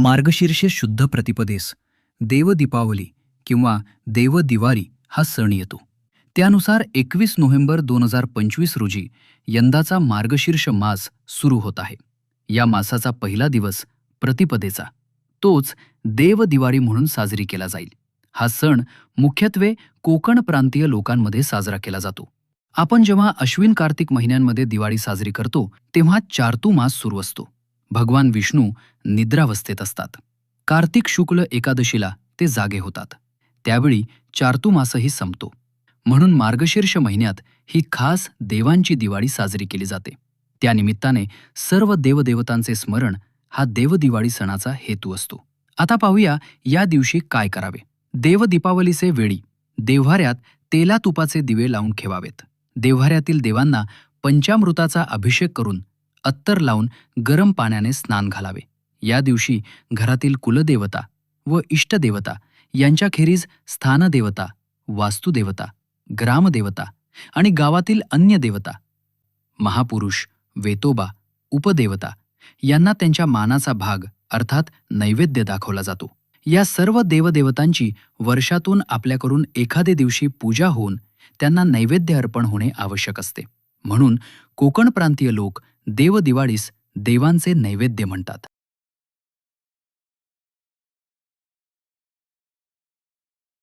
मार्गशीर्ष शुद्ध प्रतिपदेस. देव दीपावली किंवा देवदिवारी हा सण येतो. त्यानुसार एकवीस नोव्हेंबर दोन हजार पंचवीस रोजी यंदाचा मार्गशीर्ष मास सुरू होत आहे. या मासाचा पहिला दिवस प्रतिपदेचा. तोच देवदिवाळी म्हणून साजरी केला जाईल. हा सण मुख्यत्वे कोकण प्रांतीय लोकांमध्ये साजरा केला जातो. आपण जेव्हा अश्विन कार्तिक महिन्यांमध्ये दिवाळी साजरी करतो तेव्हा चारतू मास सुरू असतो. भगवान विष्णू निद्रावस्थेत असतात. कार्तिक शुक्ल एकादशीला ते जागे होतात. त्यावेळी चारतुमासही संपतो. म्हणून मार्गशीर्ष महिन्यात ही खास देवांची दिवाळी साजरी केली जाते. त्यानिमित्ताने सर्व देवदेवतांचे स्मरण हा देवदिवाळी सणाचा हेतू असतो. आता पाहूया या दिवशी काय करावे. देवदीपावलीचे वेळी देव्हाऱ्यात तेला तुपाचे दिवे लावून ठेवावेत. देव्हाऱ्यातील देवांना पंचामृताचा अभिषेक करून अत्तर लावून गरम पाण्याने स्नान घालावे. या दिवशी घरातील कुलदेवता व इष्टदेवता यांच्याखेरीज स्थानदेवता वास्तुदेवता ग्रामदेवता आणि गावातील अन्य देवता महापुरुष वेतोबा उपदेवता यांना त्यांच्या मानाचा भाग अर्थात नैवेद्य दाखवला जातो. या सर्व देवदेवतांची वर्षातून आपल्याकडून एखादे दिवशी पूजा होऊन त्यांना नैवेद्य अर्पण होणे आवश्यक असते. म्हणून कोकण प्रांतीय लोक देवदिवाळीस देवांचे नैवेद्य म्हणतात.